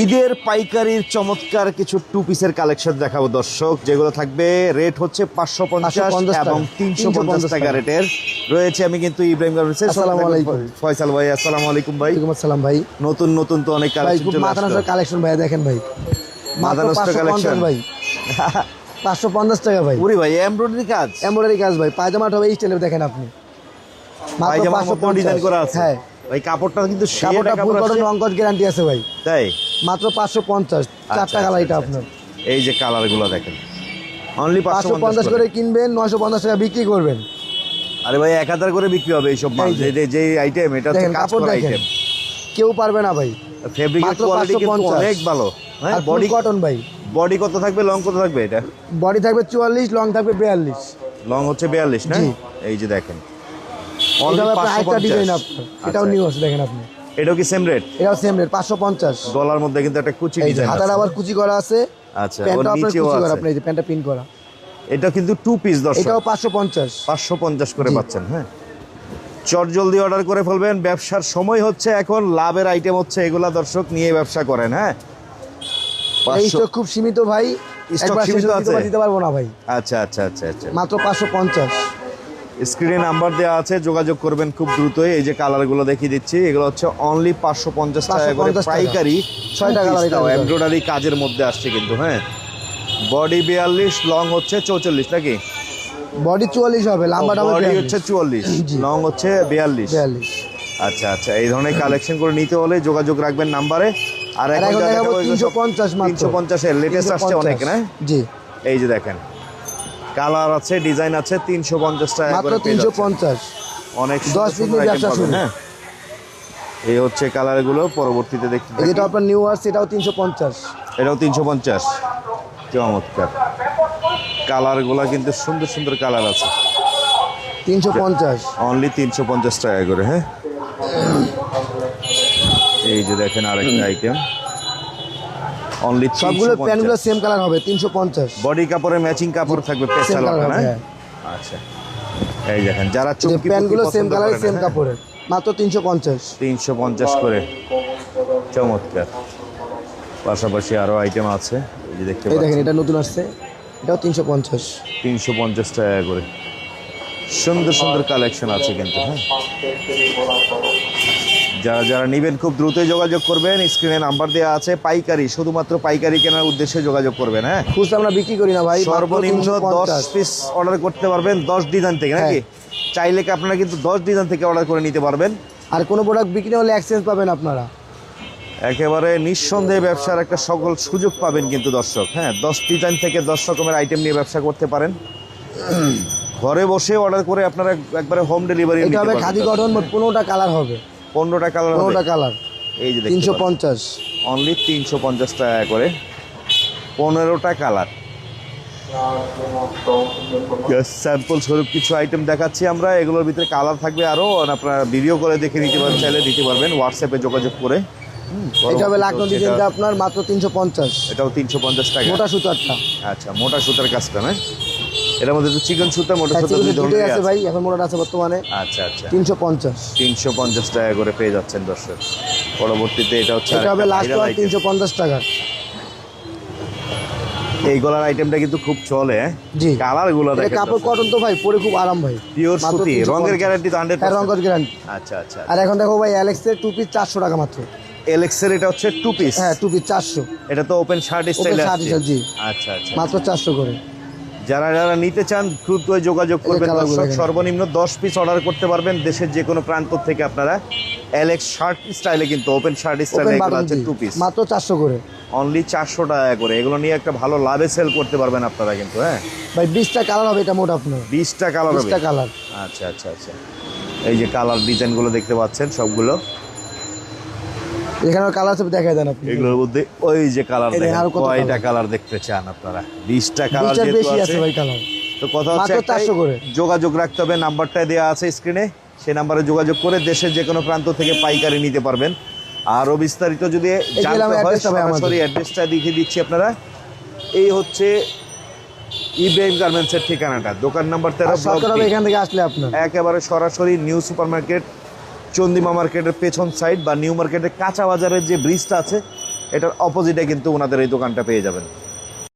ঈদের পাইকারির চমৎকার কিছু টু পিসের কালেকশন দেখাবো দর্শক। যেগুলো থাকবে রেট হচ্ছে পাঁচশো পঞ্চাশ টাকা। এবং তিনশো পঞ্চাশ টাকা। রেটের রয়েছে আমি কিন্তু ইব্রাহিম গার্মেন্টসের ফয়সাল ভাই আসসালামু আলাইকুম ভাই। আসসালাম ভাই। নতুন নতুন তো অনেক কালেকশন কালেকশন ভাই দেখেন ভাই। মাথা মাত্র নষ্ট 550 collection। ভাই। পাঁচশো পঞ্চাশ টাকা ভাই। উরি ভাই এমব্রয়ডারি কাজ? এমব্রয়ডারি কাজ ভাই পায়জামাটা হবে এই স্টাইলে দেখেন আপনি। 550 ডিজাইন করা আছে। হ্যাঁ। ভাই কাপড়টা কিন্তু কাপড়টা ফুল কটন গ্যারান্টি আছে ভাই। তাই? মাত্র পাঁচশো পঞ্চাশ। চারটা আচ্ছা, কালার এটা আচ্ছা, আপনার। এই যে কালারগুলো দেখেন। অনলি পাঁচশো পঞ্চাশ করে। কিনবেন নয়শো পঞ্চাশ টাকা বিক্রি করবেন। আরে ভাই এক হাজার করে বিক্রি হবে এইসব মাল। যে। আইটেম এটা কাপড় আইটেম কেউ পারবে না ভাই। ফেব্রিকের কোয়ালিটি কিন্তু অনেক ভালো। হ্যাঁ বডি কটন ভাই। বডি কত থাকবে লং কত থাকবে এটা? বডি থাকবে চুয়াল্লিশ লং থাকবে বিয়াল্লিশ। লং হচ্ছে বিয়াল্লিশ না? এই যে দেখেন। এটা Only হবে আপনার 550 আরেকটা ডিজাইন আপনার। এটাও আচ্ছা। নিউ আছে দেখেন আপনি। এটাও কি সেম রেট এটাও সেম রেট পাঁচশো পঞ্চাশ। গলার মধ্যে কিন্তু একটা কুচি ডিজাইন হাতার আবার কুচি করা আছে আচ্ছা ওর নিচেও আছে। আপনি এই যে প্যান্টটা পিন করা। এটা কিন্তু টু পিস দর্শক। এটাও পাঁচশো পঞ্চাশ। পাঁচশো পঞ্চাশ করে পাচ্ছেন হ্যাঁ। চট জলদি অর্ডার করে ফেলবেন ব্যবসার সময় হচ্ছে এখন লাভের আইটেম হচ্ছে এগুলা দর্শক নিয়ে ব্যবসা করেন হ্যাঁ। এই স্টক খুব সীমিত ভাই একবার সীমিত আছে? দিতে- পারব না ভাই। আচ্ছা আচ্ছা আচ্ছা আচ্ছা। মাত্র পাঁচশো পঞ্চাশ। স্ক্রিনে নাম্বার দেওয়া আছে যোগাযোগ করবেন খুব দ্রুতই। এই যে কালারগুলো দেখিয়ে দিচ্ছি এগুলো হচ্ছে অনলি পাঁচশো পঞ্চাশ টাকা করে পাইকারি। এটার ভিতরে। এমব্রয়ডারি কাজের মধ্যে আসছে কিন্তু হ্যাঁ। বডি বিয়াল্লিশ লং হচ্ছে চৌচল্লিশ নাকি? বডি চুয়াল্লিশ হবে লাম্বাটা বডি হচ্ছে চুয়াল্লিশ লং হচ্ছে বিয়াল্লিশ। আচ্ছা আচ্ছা এই ধরনের কালেকশন করে নিতে হলে যোগাযোগ রাখবেন নাম্বারে। আর এখন দেখাবো দেখাবো তিনশো পঞ্চাশ 350 এর latest আসছে অনেক, না? জি। এই যে দেখেন কালার আছে ডিজাইন আছে তিনশো পঞ্চাশ টাকা মাত্র তিনশো পঞ্চাশ। অনেক দশ ব্যবসা শুরু। হ্যাঁ এই হচ্ছে কালারগুলো পরবর্তীতে দেখতে যেটা আপনার নিউ আসছে এটাও তিনশো পঞ্চাশ। এটাও তিনশো পঞ্চাশ। চমৎকার। কালারগুলা কিন্তু সুন্দর সুন্দর কালার আছে। তিনশো পঞ্চাশ। অনলি তিনশো পঞ্চাশ টাকা করে হ্যাঁ? এই যে দেখেন আরেকটা আইটেম অনলি সবগুলো প্যান্টগুলো সেম কালার হবে তিনশো পঞ্চাশ। বডি কাপড়ে ম্যাচিং কাপড় থাকবে পেস্টাল হ্যাঁ। আচ্ছা। এই দেখেন যারা চুমকি প্যান্টগুলো সেম কালার সেম কাপড়ের মাত্র তিনশো পঞ্চাশ। তিনশো পঞ্চাশ করে। চমৎকার। পাশাপাশি আরও আইটেম আছে এই যে দেখতে দেখেন এটা নতুন আসছে এটাও তিনশো পঞ্চাশ। তিনশো পঞ্চাশ টাকা করে। সুন্দর সুন্দর কালেকশন আছে কিন্তু হ্যাঁ? যারা যারা নেবেন খুব দ্রুতই যোগাযোগ করবেন। স্ক্রিনে নাম্বার দেওয়া আছে পাইকারি শুধুমাত্র পাইকারি কেনার উদ্দেশ্যে যোগাযোগ করবেন হ্যাঁ? খুচরা আমরা বিক্রি করি না ভাই সর্বনিম্ন দশ পিস অর্ডার করতে পারবেন দশ ডিজাইন থেকে নাকি? হ্যাঁ। চাইলে আপনারা কিন্তু দশ ডিজাইন থেকে অর্ডার করে নিতে পারবেন? আর কোনো প্রোডাক্ট বিক্রি হলে এক্সচেঞ্জ পাবেন আপনারা। একেবারে নিঃসন্দেহে ব্যবসার একটা সকল সুযোগ পাবেন কিন্তু দর্শক হ্যাঁ? দশ ডিজাইন থেকে দশ রকমের আইটেম নিয়ে ব্যবসা করতে পারেন। ঘরে বসে অর্ডার করে আপনারা একবারে হোম ডেলিভারি এটা হবে খাদি কটন পনেরোটা কালার হবে। পনেরোটা কালার পনেরোটা কালার এই যে তিনশো পঞ্চাশ। অনলি তিনশো পঞ্চাশ টাকা করে। পনেরোটা কালার স্যাম্পল স্বরূপ কিছু আইটেম দেখাচ্ছি আমরা। এগুলোর ভিতরে কালার থাকবে আরও আপনারা ভিডিও করে দেখে নিতে পারেন চাইলে দিতে পারবেন হোয়াটসঅ্যাপে যোগাযোগ করে। এটা হবে লাকনো ডিজাইনটা আপনার মাত্র তিনশো পঞ্চাশ। এটাও তিনশো পঞ্চাশ টাকা। মোটা সুতারটা। আচ্ছা মোটা সুতার কাজটা না? এটার মধ্যে তো চিকন সুতা মোটা হ্যাঁ, সুতা দুই ধরনের আছে আছে। ভাই এখন মোটাটা আছে বর্তমানে আচ্ছা আচ্ছা। তিনশো পঞ্চাশ। তিনশো পঞ্চাশ টাকা করে পেয়ে যাচ্ছেন দর্শক। পরবর্তীতে এটা হচ্ছে এটা হবে লাস্ট ওয়ান item। তিনশো পঞ্চাশ টাকা। এই গলার আইটেমটা কিন্তু খুব চলে। জি। কালারগুলো দেখেন কাপড় কটন তো ভাই পরে খুব আরাম ভাই। পিওর সুতি রঙের গ্যারান্টি তো হান্ড্রেড হ্যাঁ রঙ্গজ গ্যারান্টি আচ্ছা আচ্ছা আর এখন দেখো ভাই অ্যালেক্সের টু পিস চারশো টাকা মাত্র। এলেক্সের এটা হচ্ছে টু পিস হ্যাঁ টু পিস চারশো। এটা তো ওপেন শার্ট স্টাইলে জি। আচ্ছা আচ্ছা মাত্র চারশো করে। যারা যারা নিতে চান দ্রুত যোগাযোগ করবেন দর্শক। সর্বনিম্ন দশ পিস অর্ডার করতে পারবেন দেশের যে কোনো প্রান্ত থেকে আপনারা অ্যালেক্স শার্ট স্টাইলে কিন্তু ওপেন শার্ট স্টাইলে এগুলো আছে টু পিস মাত্র চারশো করে। অনলি চারশো টাকা করে। এগুলো নিয়ে একটা ভালো লাভে সেল করতে পারবেন আপনারা কিন্তু হ্যাঁ? ভাই বিশটা কালার হবে এটা মোট আপনার। বিশটা কালার হবে। কালার আচ্ছা আচ্ছা আচ্ছা। এই যে কালার ডিজাইনগুলো দেখতে পাচ্ছেন সবগুলো। এখানে কালার আছে দেখা দেন আপনি। এগুলোর মধ্যে ওই যে কালার দেখেন, কয়টা কালার দেখতে চান আপনারা? কালার যেহেতু বেশি আছে। ভাই কালার তো কথা হচ্ছে মাত্র 400 করে। যোগাযোগ রাখতে হবে নাম্বারটা দেওয়া আছে স্ক্রিনে সেই নাম্বারে যোগাযোগ করে দেশের যে কোনো প্রান্ত থেকে পাইকারি নিতে পারবেন। আরও বিস্তারিত যদি জানতে হয়। সরাসরি অ্যাড্রেসটা দেখিয়ে দিচ্ছি আপনারা। এই হচ্ছে ইব্রাহিম গার্মেন্টসের ঠিকানাটা। দোকান নাম্বার তেরো। এখান থেকে আসলে আপনার। একেবারে সরাসরি নিউ সুপার মার্কেট চন্দিমা মার্কেটের পেছন সাইড বা নিউ মার্কেটের কাঁচা বাজারের যে ব্রিজটা আছে, এটার অপোজিটে কিন্তু ওনাদের এই দোকানটা পেয়ে যাবেন।